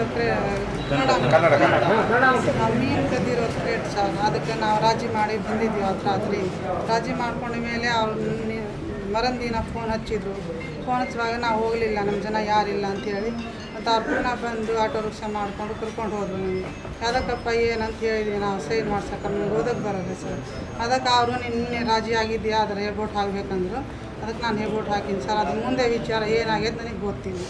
ಕನ್ನಡ. ನಾವು ಮೀನು ಕದ್ದಿರೋ ಸ್ಪ್ರೇಟ್ ಸಾಲ ಅದಕ್ಕೆ ನಾವು ರಾಜಿ ಮಾಡಿ ಬಂದಿದ್ದೀವಿ ಅವತ್ತು ರಾತ್ರಿ ರಾಜಿ ಮಾಡ್ಕೊಂಡ ಮೇಲೆ ಅವ್ರು ನಿ- ಮರಂದಿನ ಫೋನ್ ಹಚ್ಚಿದ್ರು. ಫೋನ್ ಹಚ್ಚುವಾಗ ನಾವು ಹೋಗಲಿಲ್ಲ ನಮ್ಮ ಜನ ಯಾರಿಲ್ಲ ಅಂತೇಳಿ. ಮತ್ತು ಅವ್ರು ಪುನಃ ಬಂದು ಆಟೋ ರಿಕ್ಷಾ ಮಾಡಿಕೊಂಡು ಕರ್ಕೊಂಡು ಹೋದ್ರು ನಮಗೆ. ಯಾವುದಕ್ಕಪ್ಪ ಏನಂತ ಹೇಳಿದ್ವಿ ನಾವು ಸೈನ್ ಮಾಡ್ಸಕ್ಕೆ ನಮ್ಗೆ ಓದಕ್ಕೆ ಬರೋಲ್ಲ ಸರ್. ಅದಕ್ಕೆ ಅವರು ನಿನ್ನೆ ರಾಜಿ ಆಗಿದೆಯಾ ಆದರೆ ಹೇಬೋಟ್ ಹಾಕ್ಬೇಕಂದ್ರು. ಅದಕ್ಕೆ ನಾನು ಹೇಬೋಟ್ ಹಾಕೀನಿ ಸರ್. ಅದು ಮುಂದೆ ವಿಚಾರ ಏನಾಗೈತೆ ನನಗೆ ಗೊತ್ತಿಲ್ಲ.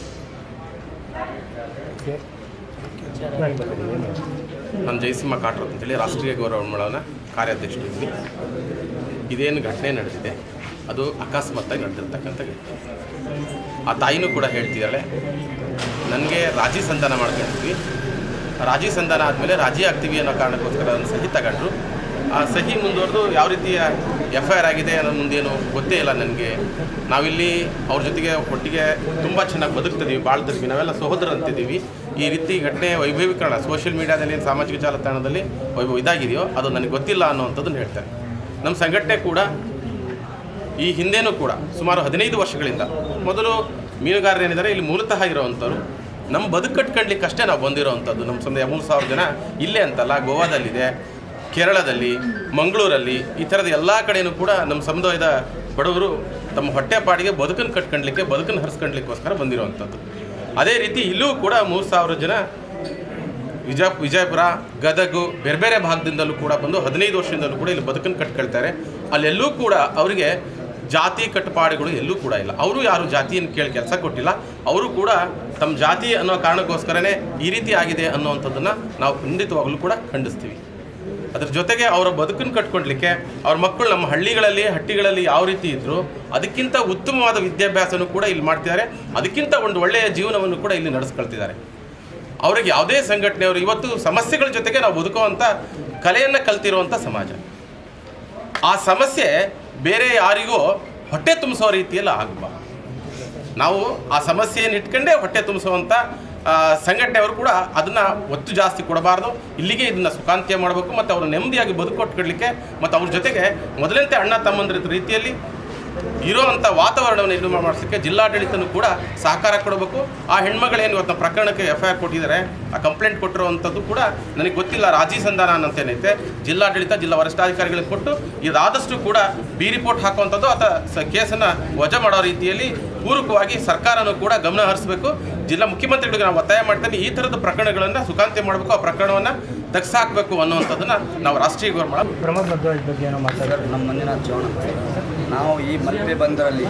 ನಾನು ಜಯಸಿಂಹ ಕಾಟ್ರತ್ ಅಂತೇಳಿ ರಾಷ್ಟ್ರೀಯ ಗೌರವ ಮೇಳನ ಕಾರ್ಯಾಧ್ಯಕ್ಷರಿದ್ದೀನಿ ಇದೇನು ಘಟನೆ ನಡೆದಿದೆ, ಅದು ಅಕಸ್ಮಾತ್ತಾಗಿ ನಡೆದಿರ್ತಕ್ಕಂಥ ಘಟನೆ. ಆ ತಾಯಿನೂ ಕೂಡ ಹೇಳ್ತಿದ್ದಾಳೆ, ನನಗೆ ರಾಜಿ ಸಂಧಾನ ಮಾಡ್ಕೊಂಡಿದ್ವಿ. ರಾಜಿ ಸಂಧಾನ ಆದಮೇಲೆ ರಾಜಿ ಆಗ್ತೀವಿ ಅನ್ನೋ ಕಾರಣಕ್ಕೋಸ್ಕರ ಅದನ್ನು ಸಹಿ ತಗೊಂಡ್ರು. ಆ ಸಹಿ ಮುಂದುವರೆದು ಯಾವ ರೀತಿಯ ಎಫ್ ಐ ಆರ್ ಆಗಿದೆ ಅನ್ನೋ ಮುಂದೇನು ಗೊತ್ತೇ ಇಲ್ಲ ನನಗೆ. ನಾವಿಲ್ಲಿ ಅವ್ರ ಜೊತೆಗೆ ಒಟ್ಟಿಗೆ ತುಂಬ ಚೆನ್ನಾಗಿ ಬದುಕ್ತಿದ್ದೀವಿ ಬಾಳ್ತಿದ್ವಿ. ನಾವೆಲ್ಲ ಸಹೋದರ ಅಂತಿದ್ದೀವಿ ಈ ರೀತಿ ಘಟನೆ ವೈಭವೀಕರಣ ಸೋಷಿಯಲ್ ಮೀಡಿಯಾದಲ್ಲಿ ಸಾಮಾಜಿಕ ಜಾಲತಾಣದಲ್ಲಿ ವೈಭವ ಇದಾಗಿದೆಯೋ ಅದು ನನಗೆ ಗೊತ್ತಿಲ್ಲ ಅನ್ನೋವಂಥದ್ದನ್ನು ಹೇಳ್ತಾರೆ. ನಮ್ಮ ಸಂಘಟನೆ ಕೂಡ ಈ ಹಿಂದೆನೂ ಕೂಡ ಸುಮಾರು ಹದಿನೈದು ವರ್ಷಗಳಿಂದ ಮೊದಲು ಮೀನುಗಾರರು ಏನಿದ್ದಾರೆ, ಇಲ್ಲಿ ಮೂಲತಃ ಇರೋವಂಥವ್ರು. ನಮ್ಮ ಬದುಕು ಕಟ್ಕೊಂಡ್ಲಿಕ್ಕಷ್ಟೇ ನಾವು ಬಂದಿರೋವಂಥದ್ದು. ನಮ್ಮ ಸಂದೇ ಮೂರು ಸಾವಿರ ಜನ ಇಲ್ಲೇ ಅಂತಲ್ಲ, ಗೋವಾದಲ್ಲಿದೆ. ಕೇರಳದಲ್ಲಿ, ಮಂಗಳೂರಲ್ಲಿ, ಈ ಥರದ ಎಲ್ಲ ಕಡೆಯೂ ಕೂಡ ನಮ್ಮ ಸಮುದಾಯದ ಬಡವರು ತಮ್ಮ ಹೊಟ್ಟೆಪಾಡಿಗೆ ಬದುಕನ್ನು ಕಟ್ಕೊಂಡ್ಲಿಕ್ಕೆ, ಬದುಕನ್ನು ಹರಿಸ್ಕೊಂಡ್ಲಿಕ್ಕೋಸ್ಕರ ಬಂದಿರುವಂಥದ್ದು. ಅದೇ ರೀತಿ ಇಲ್ಲೂ ಕೂಡ ಮೂರು ಸಾವಿರ ಜನ ವಿಜಯ ವಿಜಯಪುರ, ಗದಗು, ಬೇರೆ ಬೇರೆ ಭಾಗದಿಂದಲೂ ಕೂಡ ಬಂದು ಹದಿನೈದು ವರ್ಷದಿಂದಲೂ ಕೂಡ ಇಲ್ಲಿ ಬದುಕನ್ನು ಕಟ್ಕೊಳ್ತಾರೆ. ಅಲ್ಲೆಲ್ಲೂ ಕೂಡ ಅವರಿಗೆ ಜಾತಿ ಕಟ್ಟುಪಾಡುಗಳು ಎಲ್ಲೂ ಕೂಡ ಇಲ್ಲ. ಅವರು ಯಾರು ಜಾತಿಯನ್ನು ಕೇಳಿ ಕೆಲಸ ಕೊಟ್ಟಿಲ್ಲ. ಅವರು ಕೂಡ ತಮ್ಮ ಜಾತಿ ಅನ್ನೋ ಕಾರಣಕ್ಕೋಸ್ಕರನೇ ಈ ರೀತಿ ಆಗಿದೆ ಅನ್ನೋವಂಥದ್ದನ್ನು ನಾವು ಖಂಡಿತವಾಗಲೂ ಕೂಡ ಖಂಡಿಸ್ತೀವಿ. ಅದ್ರ ಜೊತೆಗೆ ಅವರ ಬದುಕನ್ನು ಕಟ್ಕೊಳ್ಲಿಕ್ಕೆ ಅವ್ರ ಮಕ್ಕಳು ನಮ್ಮ ಹಳ್ಳಿಗಳಲ್ಲಿ, ಹಟ್ಟಿಗಳಲ್ಲಿ ಯಾವ ರೀತಿ ಇದ್ದರು ಅದಕ್ಕಿಂತ ಉತ್ತಮವಾದ ವಿದ್ಯಾಭ್ಯಾಸನೂ ಕೂಡ ಇಲ್ಲಿ ಮಾಡ್ತಿದ್ದಾರೆ. ಅದಕ್ಕಿಂತ ಒಂದು ಒಳ್ಳೆಯ ಜೀವನವನ್ನು ಕೂಡ ಇಲ್ಲಿ ನಡೆಸ್ಕೊಳ್ತಿದ್ದಾರೆ. ಅವ್ರಿಗೆ ಯಾವುದೇ ಸಂಘಟನೆಯವರು ಇವತ್ತು ಸಮಸ್ಯೆಗಳ ಜೊತೆಗೆ ನಾವು ಬದುಕುವಂಥ ಕಲೆಯನ್ನು ಕಲ್ತಿರುವಂಥ ಸಮಾಜ. ಆ ಸಮಸ್ಯೆ ಬೇರೆ ಯಾರಿಗೂ ಹೊಟ್ಟೆ ತುಂಬಿಸೋ ರೀತಿಯಲ್ಲಿ ಆಗಬಾರ್ದು ನಾವು ಆ ಸಮಸ್ಯೆಯನ್ನು ಇಟ್ಕೊಂಡೇ ಹೊಟ್ಟೆ ತುಂಬಿಸುವಂಥ ಸಂಘಟನೆಯವರು ಕೂಡ ಅದನ್ನು ಒತ್ತು ಜಾಸ್ತಿ ಕೊಡಬಾರ್ದು. ಇಲ್ಲಿಗೆ ಇದನ್ನು ಸುಖಾಂತ್ಯ ಮಾಡಬೇಕು ಮತ್ತು ಅವರು ನೆಮ್ಮದಿಯಾಗಿ ಬದುಕೊಟ್ಕೊಡ್ಲಿಕ್ಕೆ ಮತ್ತು ಅವ್ರ ಜೊತೆಗೆ ಮೊದಲಂತೆ ಅಣ್ಣ ತಮ್ಮಂದಿರ ರೀತಿಯಲ್ಲಿ ಇರೋವಂಥ ವಾತಾವರಣವನ್ನು ನಿರ್ಮಾಣ ಮಾಡಿಸಲಿಕ್ಕೆ ಜಿಲ್ಲಾಡಳಿತನೂ ಕೂಡ ಸಹಕಾರ ಕೊಡಬೇಕು. ಆ ಹೆಣ್ಮಗಳೇನು ಇವತ್ತು ಪ್ರಕರಣಕ್ಕೆ ಎಫ್ ಐ ಆರ್ ಕೊಟ್ಟಿದ್ದಾರೆ, ಆ ಕಂಪ್ಲೇಂಟ್ ಕೊಟ್ಟಿರುವಂಥದ್ದು ಕೂಡ ನನಗೆ ಗೊತ್ತಿಲ್ಲ. ರಾಜಿ ಸಂಧಾನ ಅಂತೇನೈತೆ, ಜಿಲ್ಲಾಡಳಿತ, ಜಿಲ್ಲಾ ವರಿಷ್ಠಾಧಿಕಾರಿಗಳಿಗೆ ಕೊಟ್ಟು ಇದಾದಷ್ಟು ಕೂಡ ಬಿ ರಿಪೋರ್ಟ್ ಹಾಕುವಂಥದ್ದು ಅಥವಾ ಕೇಸನ್ನು ವಜಾ ಮಾಡೋ ರೀತಿಯಲ್ಲಿ ಪೂರಕವಾಗಿ ಸರ್ಕಾರನೂ ಕೂಡ ಗಮನ ಹರಿಸಬೇಕು. ಜಿಲ್ಲಾ ಮುಖ್ಯಮಂತ್ರಿಗಳಿಗೆ ನಾವು ಒತ್ತಾಯ ಮಾಡ್ತೇನೆ ಈ ಥರದ ಪ್ರಕರಣಗಳನ್ನು ಸುಖಾಂತ್ಯ ಮಾಡಬೇಕು ಆ ಪ್ರಕರಣವನ್ನು ತೆಗೆಸಾಕಬೇಕು ಅನ್ನುವಂಥದ್ದನ್ನು ನಾವು ರಾಷ್ಟ್ರೀಯ ಗೌರವ ಪ್ರಮೋದ್ ಬಗ್ಗೆ ಏನೋ ಮಾತಾಡೋದು ನಮ್ಮ ಮುಂದಿನ ಚೌಣ ಅಂತ. ನಾವು ಈ ಮಲ್ಪೆ ಬಂದರಲ್ಲಿ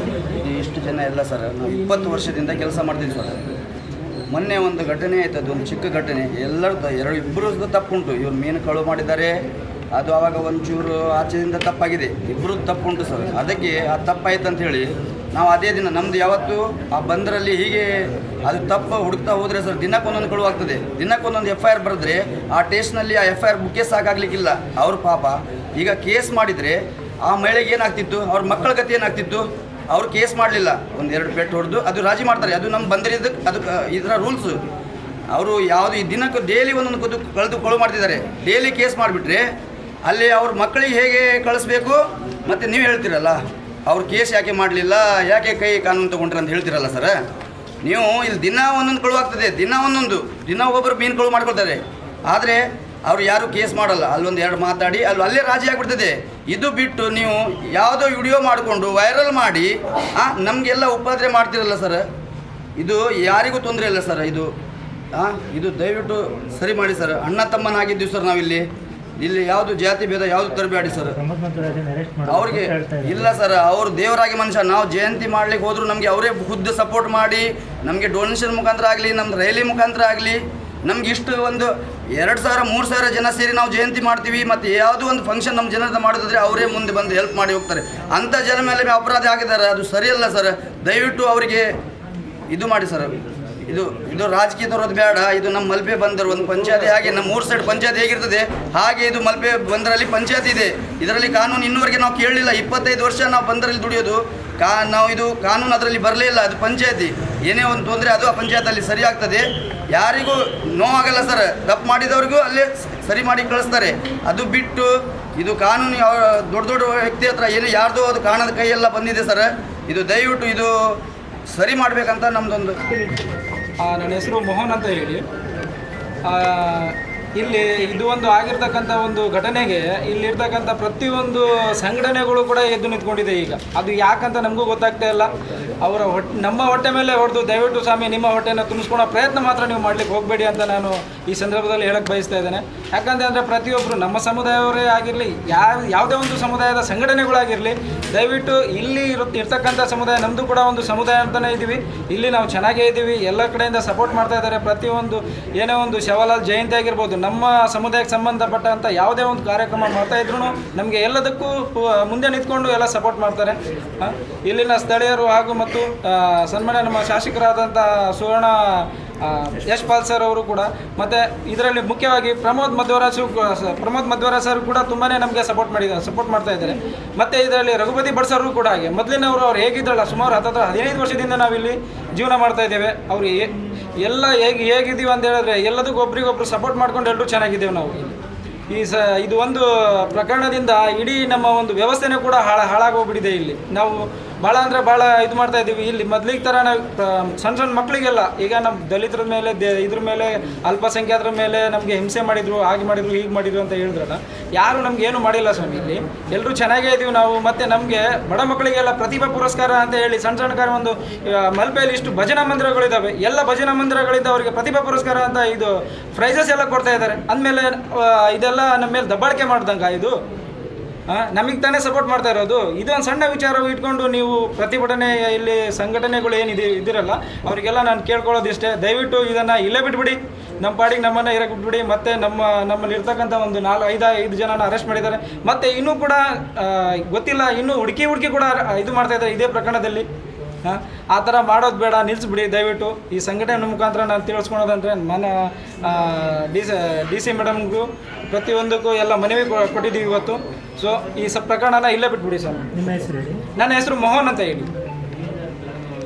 ಇಷ್ಟು ಜನ ಎಲ್ಲ ಸರ್ ನಾವು ಇಪ್ಪತ್ತು ವರ್ಷದಿಂದ ಕೆಲಸ ಮಾಡ್ತೀವಿ ಸರ್. ಮೊನ್ನೆ ಒಂದು ಘಟನೆ ಆಯ್ತು ಅದು ಒಂದು ಚಿಕ್ಕ ಘಟನೆ. ಎಲ್ಲರದ್ದು ಎರಡು ಇಬ್ಬರದ್ದು ತಪ್ಪುಂಟು. ಇವ್ರು ಮೀನು ಕಳು ಮಾಡಿದ್ದಾರೆ ಅದು ಆವಾಗ ಒಂಚೂರು ಆಚೆಯಿಂದ ತಪ್ಪಾಗಿದೆ. ಇಬ್ಬರದ್ದು ತಪ್ಪುಂಟು ಸರ್. ಅದಕ್ಕೆ ಆ ತಪ್ಪಾಯ್ತು ಅಂತ ಹೇಳಿ ನಾವು ಅದೇ ದಿನ, ನಮ್ದು ಯಾವತ್ತು ಆ ಬಂದರಲ್ಲಿ ಹೀಗೆ ಅದು ತಪ್ಪು ಹುಡುಕ್ತಾ ಹೋದರೆ ಸರ್ ದಿನಕ್ಕೊಂದೊಂದು ಕಳು ಆಗ್ತದೆ. ದಿನಕ್ಕೊಂದೊಂದು ಎಫ್ ಐ ಆರ್ ಬರೆದ್ರೆ ಆ ಟೇಸ್ಟ್ನಲ್ಲಿ ಆ ಎಫ್ ಐ ಆರ್ ಬುಕ್ಕೇ ಸಾಕಾಗಲಿಕ್ಕಿಲ್ಲ. ಅವ್ರ ಪಾಪ ಈಗ ಕೇಸ್ ಮಾಡಿದರೆ ಆ ಮಹಿಳೆಗೆ ಏನಾಗ್ತಿತ್ತು? ಅವ್ರ ಮಕ್ಕಳ ಗತಿ ಏನಾಗ್ತಿತ್ತು? ಅವ್ರು ಕೇಸ್ ಮಾಡಲಿಲ್ಲ. ಒಂದು ಎರಡು ಪೆಟ್ಟು ಹೊಡೆದು ಅದು ರಾಜಿ ಮಾಡ್ತಾರೆ. ಅದು ನಮ್ಮ ಬಂದರಿದ್ದಕ್ಕೆ ಅದು ಕ- ಇದರ ರೂಲ್ಸು ಅವರು ಯಾವುದು ಈ ದಿನಕ್ಕೂ ಡೈಲಿ ಒಂದೊಂದು ಕದ್ದು ಕಳೆದು ಕಳು ಮಾಡ್ತಿದ್ದಾರೆ. ಡೈಲಿ ಕೇಸ್ ಮಾಡಿಬಿಟ್ರೆ ಅಲ್ಲಿ ಅವ್ರ ಮಕ್ಕಳಿಗೆ ಹೇಗೆ ಕಳಿಸ್ಬೇಕು? ಮತ್ತು ನೀವು ಹೇಳ್ತೀರಲ್ಲ. ಅವ್ರು ಕೇಸ್ ಯಾಕೆ ಮಾಡಲಿಲ್ಲ, ಯಾಕೆ ಕೈ ಕಾನೂನು ತೊಗೊಂಡ್ರಿ ಅಂತ ಹೇಳ್ತೀರಲ್ಲ ಸರ್? ನೀವು ಇಲ್ಲಿ ದಿನ ಒಂದೊಂದು ಕಳು ಆಗ್ತದೆ, ದಿನ ಒಂದೊಂದು. ದಿನ ಒಬ್ಬೊಬ್ಬರು ಮೀನು ಕಳು ಮಾಡ್ಕೊಳ್ತಾರೆ. ಆದರೆ ಅವ್ರು ಯಾರು ಕೇಸ್ ಮಾಡಲ್ಲ. ಅಲ್ಲೊಂದು ಎರಡು ಮಾತಾಡಿ, ಅಲ್ಲಿ ಅಲ್ಲೇ ರಾಜಿ ಆಗಿಬಿಡ್ತದೆ. ಇದು ಬಿಟ್ಟು ನೀವು ಯಾವುದೋ ವಿಡಿಯೋ ಮಾಡಿಕೊಂಡು ವೈರಲ್ ಮಾಡಿ ಹಾಂ ನಮಗೆಲ್ಲ ಉಪಾದ್ರೆ ಮಾಡ್ತಿರಲ್ಲ ಸರ್? ಇದು ಯಾರಿಗೂ ತೊಂದರೆ ಇಲ್ಲ ಸರ್ ಇದು. ಹಾಂ ಇದು ದಯವಿಟ್ಟು ಸರಿ ಮಾಡಿ ಸರ್. ಅಣ್ಣ ತಮ್ಮನಾಗಿದ್ದೀವಿ ಸರ್ ನಾವಿಲ್ಲಿ. ಇಲ್ಲಿ ಯಾವುದು ಜಾತಿ ಭೇದ, ಯಾವುದು ತರಬೇಡಿ ಸರ್? ಅವ್ರಿಗೆ ಇಲ್ಲ ಸರ್, ಅವರು ದೇವರಾಗಿ ಮನುಷ್ಯ. ನಾವು ಜಯಂತಿ ಮಾಡ್ಲಿಕ್ಕೆ ಹೋದ್ರು ನಮಗೆ ಅವರೇ ಖುದ್ದು ಸಪೋರ್ಟ್ ಮಾಡಿ, ನಮಗೆ ಡೊನೇಷನ್ ಮುಖಾಂತರ ಆಗಲಿ ನಮ್ಮ ರೈಲಿ ಮುಖಾಂತರ ಆಗಲಿ, ನಮ್ಗೆ ಇಷ್ಟು ಒಂದು ಎರಡು ಸಾವಿರ, ಮೂರು ಸಾವಿರ ಜನ ಸೇರಿ ನಾವು ಜಯಂತಿ ಮಾಡ್ತೀವಿ. ಮತ್ತು ಯಾವುದೋ ಒಂದು ಫಂಕ್ಷನ್ ನಮ್ಮ ಜನದ ಮಾಡಿದ್ರೆ ಅವರೇ ಮುಂದೆ ಬಂದು ಹೆಲ್ಪ್ ಮಾಡಿ ಹೋಗ್ತಾರೆ. ಅಂಥ ಜನ ಮೇಲೆ ಅಪರಾಧ ಆಗಿದ್ದಾರೆ ಅದು ಸರಿಯಲ್ಲ ಸರ್. ದಯವಿಟ್ಟು ಅವರಿಗೆ ಇದು ಮಾಡಿ ಸರ್. ಇದು ಇದು ರಾಜಕೀಯದವ್ರದ್ದು ಬೇಡ, ಇದು ನಮ್ಮ ಮಲ್ಪೆ ಬಂದರು, ಒಂದು ಪಂಚಾಯತಿ ಹಾಗೆ, ನಮ್ಮ ಮೂರು ಸೈಡ್ ಪಂಚಾಯತಿ ಹೇಗಿರ್ತದೆ, ಹಾಗೆ ಇದು ಮಲ್ಪೆ ಬಂದರಲ್ಲಿ ಪಂಚಾಯತಿ ಇದೆ. ಇದರಲ್ಲಿ ಕಾನೂನು ಇನ್ನೂವರೆಗೆ ನಾವು ಕೇಳಲಿಲ್ಲ, ಇಪ್ಪತ್ತೈದು ವರ್ಷ ನಾವು ಬಂದರಲ್ಲಿ ದುಡಿಯೋದು. ಕಾ, ನಾವು ಇದು ಕಾನೂನು ಅದರಲ್ಲಿ ಬರಲೇ ಇಲ್ಲ, ಅದು ಪಂಚಾಯತಿ. ಏನೇ ಒಂದು ತೊಂದರೆ ಅದು ಆ ಪಂಚಾಯತಲ್ಲಿ ಸರಿ ಆಗ್ತದೆ. ಯಾರಿಗೂ ನೋವಾಗಲ್ಲ ಸರ್, ತಪ್ಪು ಮಾಡಿದವ್ರಿಗೂ ಅಲ್ಲೇ ಸರಿ ಮಾಡಿ ಕಳಿಸ್ತಾರೆ. ಅದು ಬಿಟ್ಟು, ಇದು ಕಾನೂನು ಯಾವ ದೊಡ್ಡ ದೊಡ್ಡ ವ್ಯಕ್ತಿ ಹತ್ರ ಏನು ಯಾರ್ದೋ ಅದು ಕಾಣದ ಕೈಯೆಲ್ಲ ಬಂದಿದೆ ಸರ್. ಇದು ದಯವಿಟ್ಟು ಇದು ಸರಿ ಮಾಡಬೇಕಂತ ನಮ್ಮದೊಂದು ನನ್ನ ಹೆಸರು ಮೋಹನ್ ಅಂತ ಹೇಳಿ. ಇಲ್ಲಿ ಇದು ಒಂದು ಆಗಿರ್ತಕ್ಕಂಥ ಒಂದು ಘಟನೆಗೆ ಇಲ್ಲಿರ್ತಕ್ಕಂಥ ಪ್ರತಿಯೊಂದು ಸಂಘಟನೆಗಳು ಕೂಡ ಎದ್ದು ನಿಂತ್ಕೊಂಡಿದೆ ಈಗ. ಅದು ಯಾಕಂತ ನಮಗೂ ಗೊತ್ತಾಗ್ತಾ ಇಲ್ಲ. ಅವರ ಹೊಟ್ಟೆ, ನಮ್ಮ ಹೊಟ್ಟೆ ಮೇಲೆ ಹೊಡೆದು ದಯವಿಟ್ಟು ಸ್ವಾಮಿ, ನಿಮ್ಮ ಹೊಟ್ಟೆನ ತುಂಬಿಸ್ಕೊಳ್ಳೋ ಪ್ರಯತ್ನ ಮಾತ್ರ ನೀವು ಮಾಡಲಿಕ್ಕೆ ಹೋಗಬೇಡಿ ಅಂತ ನಾನು ಈ ಸಂದರ್ಭದಲ್ಲಿ ಹೇಳಕ್ಕೆ ಬಯಸ್ತಾ ಇದ್ದೇನೆ. ಯಾಕಂತ ಅಂದರೆ ಪ್ರತಿಯೊಬ್ಬರು ನಮ್ಮ ಸಮುದಾಯವರೇ ಆಗಿರಲಿ ಯಾವ ಯಾವುದೇ ಒಂದು ಸಮುದಾಯದ ಸಂಘಟನೆಗಳಾಗಿರಲಿ, ದಯವಿಟ್ಟು ಇಲ್ಲಿ ಇರು, ಇರ್ತಕ್ಕಂಥ ಸಮುದಾಯ ನಮ್ಮದು ಕೂಡ ಒಂದು ಸಮುದಾಯ ಅಂತಲೇ ಇದ್ದೀವಿ. ಇಲ್ಲಿ ನಾವು ಚೆನ್ನಾಗೇ ಇದ್ದೀವಿ. ಎಲ್ಲ ಕಡೆಯಿಂದ ಸಪೋರ್ಟ್ ಮಾಡ್ತಾ ಇದ್ದಾರೆ. ಪ್ರತಿಯೊಂದು ಏನೇ ಒಂದು ಶವಲಾಲ್ ಜಯಂತಿ ಆಗಿರ್ಬೋದು, ನಮ್ಮ ಸಮುದಾಯಕ್ಕೆ ಸಂಬಂಧಪಟ್ಟಂಥ ಯಾವುದೇ ಒಂದು ಕಾರ್ಯಕ್ರಮ ಮಾಡ್ತಾ ಇದ್ರು ನಮಗೆ ಎಲ್ಲದಕ್ಕೂ ಮುಂದೆ ನಿಂತ್ಕೊಂಡು ಎಲ್ಲ ಸಪೋರ್ಟ್ ಮಾಡ್ತಾರೆ. ಇಲ್ಲಿನ ಸ್ಥಳೀಯರು ಹಾಗೂ ಮತ್ತು ಸನ್ಮಾನ ನಮ್ಮ ಶಾಸಕರಾದಂಥ ಸುವರ್ಣ ಆ, ಯಶ್ಪಾಲ್ ಸರ್ ಅವರು ಕೂಡ ಮತ್ತು ಇದರಲ್ಲಿ ಮುಖ್ಯವಾಗಿ ಪ್ರಮೋದ್ ಮಧ್ವರಾಜು ಪ್ರಮೋದ್ ಮಧ್ವರಾಜ್ ಸರ್ ಕೂಡ ತುಂಬಾ ನಮಗೆ ಸಪೋರ್ಟ್ ಮಾಡಿದ್ದಾರೆ ಸಪೋರ್ಟ್ ಮಾಡ್ತಾ ಇದ್ದಾರೆ. ಮತ್ತು ಇದರಲ್ಲಿ ರಘುಪತಿ ಭಟ್ ಸರ್ ಕೂಡ ಹಾಗೆ. ಮೊದಲಿನವರು ಅವ್ರು ಹೇಗಿದ್ರಲ್ಲ ಸುಮಾರು ಹತ್ತತ್ರ ಹದಿನೈದು ವರ್ಷದಿಂದ ನಾವಿಲ್ಲಿ ಜೀವನ ಮಾಡ್ತಾ ಇದ್ದೇವೆ. ಅವರು ಎಲ್ಲ ಹೇಗೆ ಹೇಗಿದ್ದೀವಿ ಅಂತ ಹೇಳಿದ್ರೆ ಎಲ್ಲದಕ್ಕೂ ಒಬ್ರಿಗೊಬ್ರು ಸಪೋರ್ಟ್ ಮಾಡ್ಕೊಂಡು ಎಲ್ಲರೂ ಚೆನ್ನಾಗಿದ್ದೇವೆ ನಾವು. ಈ ಸ ಇದು ಒಂದು ಪ್ರಕರಣದಿಂದ ಇಡೀ ನಮ್ಮ ಒಂದು ವ್ಯವಸ್ಥೆನೇ ಕೂಡ ಹಾಳ ಹಾಳಾಗೋಗ್ಬಿಟ್ಟಿದೆ ಇಲ್ಲಿ. ನಾವು ಭಾಳ ಅಂದರೆ ಭಾಳ ಇದು ಮಾಡ್ತಾ ಇದ್ದೀವಿ ಇಲ್ಲಿ ಮೊದ್ಲಿಗೆ ಥರ ನಾವು ಸಣ್ಣ ಸಣ್ಣ ಮಕ್ಕಳಿಗೆಲ್ಲ ಈಗ ನಮ್ಮ ದಲಿತರ ಮೇಲೆ, ದೇ, ಇದ್ರ ಮೇಲೆ, ಅಲ್ಪಸಂಖ್ಯಾತರ ಮೇಲೆ ನಮಗೆ ಹಿಂಸೆ ಮಾಡಿದ್ರು, ಹಾಗೆ ಮಾಡಿದ್ರು, ಹೀಗೆ ಮಾಡಿದ್ರು ಅಂತ ಹೇಳಿದ್ರಲ್ಲ, ಯಾರು ನಮ್ಗೆ ಏನು ಮಾಡಿಲ್ಲ ಸ್ವಾಮಿ ಇಲ್ಲಿ. ಎಲ್ಲರೂ ಚೆನ್ನಾಗೇ ಇದ್ದೀವಿ ನಾವು, ಮತ್ತು ನಮಗೆ ಬಡ ಮಕ್ಕಳಿಗೆಲ್ಲ ಪ್ರತಿಭಾ ಪುರಸ್ಕಾರ ಅಂತ ಹೇಳಿ ಸಣ್ಣ ಸಣ್ಣ ಕಾರ ಒಂದು ಮಲ್ಪೆಯಲ್ಲಿ ಇಷ್ಟು ಭಜನಾ ಮಂದಿರಗಳಿದ್ದಾವೆ ಎಲ್ಲ ಭಜನಾ ಮಂದಿರಗಳಿಂದ ಅವರಿಗೆ ಪ್ರತಿಭಾ ಪುರಸ್ಕಾರ ಅಂತ ಇದು ಪ್ರೈಸಸ್ ಎಲ್ಲ ಕೊಡ್ತಾ ಇದ್ದಾರೆ. ಅಂದಮೇಲೆ ಇದೆಲ್ಲ ನಮ್ಮ ಮೇಲೆ ದಬ್ಬಾಳಿಕೆ ಮಾಡ್ದಂಗೆ ಇದು ನಮಗೆ ತಾನೇ ಸಪೋರ್ಟ್ ಮಾಡ್ತಾ ಇರೋದು. ಇದೊಂದು ಸಣ್ಣ ವಿಚಾರ ಇಟ್ಕೊಂಡು ನೀವು ಪ್ರತಿಭಟನೆ ಇಲ್ಲಿ ಸಂಘಟನೆಗಳು ಏನಿದೆ ಇದಿರಲ್ಲ, ಅವರಿಗೆಲ್ಲ ನಾನು ಕೇಳ್ಕೊಳ್ಳೋದು ಇಷ್ಟೇ ದಯವಿಟ್ಟು ಇದನ್ನು ಇಲ್ಲೇ ಬಿಟ್ಬಿಡಿ. ನಮ್ಮ ಪಾಡಿಗೆ ನಮ್ಮನ್ನು ಇರಕ್ಕೆ ಬಿಟ್ಬಿಡಿ. ಮತ್ತು ನಮ್ಮ, ನಮ್ಮಲ್ಲಿ ಇರ್ತಕ್ಕಂಥ ಒಂದು ನಾಲ್ಕು ಐದು ಐದು ಜನನ ಅರೆಸ್ಟ್ ಮಾಡಿದ್ದಾರೆ. ಮತ್ತು ಇನ್ನೂ ಕೂಡ ಗೊತ್ತಿಲ್ಲ, ಇನ್ನೂ ಹುಡುಕಿ ಹುಡುಕಿ ಕೂಡ ಇದು ಮಾಡ್ತಾ ಇದ್ದಾರೆ ಇದೇ ಪ್ರಕರಣದಲ್ಲಿ. ಆ ಥರ ಮಾಡೋದು ಬೇಡ ನಿಲ್ಲಿಸ್ಬಿಡಿ ದಯವಿಟ್ಟು ಈ ಸಂಘಟನೆ ಮುಖಾಂತರ ನಾನು ತಿಳಿಸ್ಕೊಳೋದಂದ್ರೆ ಮನ ಡಿ ಸಿ ಡಿ ಸಿ ಮೇಡಮ್ಗೂ ಪ್ರತಿಯೊಂದಕ್ಕೂ ಎಲ್ಲ ಮನವಿ ಕೊಟ್ಟಿದ್ದೀವಿ ಇವತ್ತು. ಸೊ ಈ ಸ ಪ್ರಕರಣನ ಇಲ್ಲೇ ಬಿಟ್ಬಿಡಿ ಸರ್. ನಿಮ್ಮ ಹೆಸರು ನನ್ನ ಹೆಸರು ಮೋಹನ್ ಅಂತ ಹೇಳಿ.